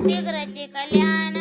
शीघ्रचे कल्याण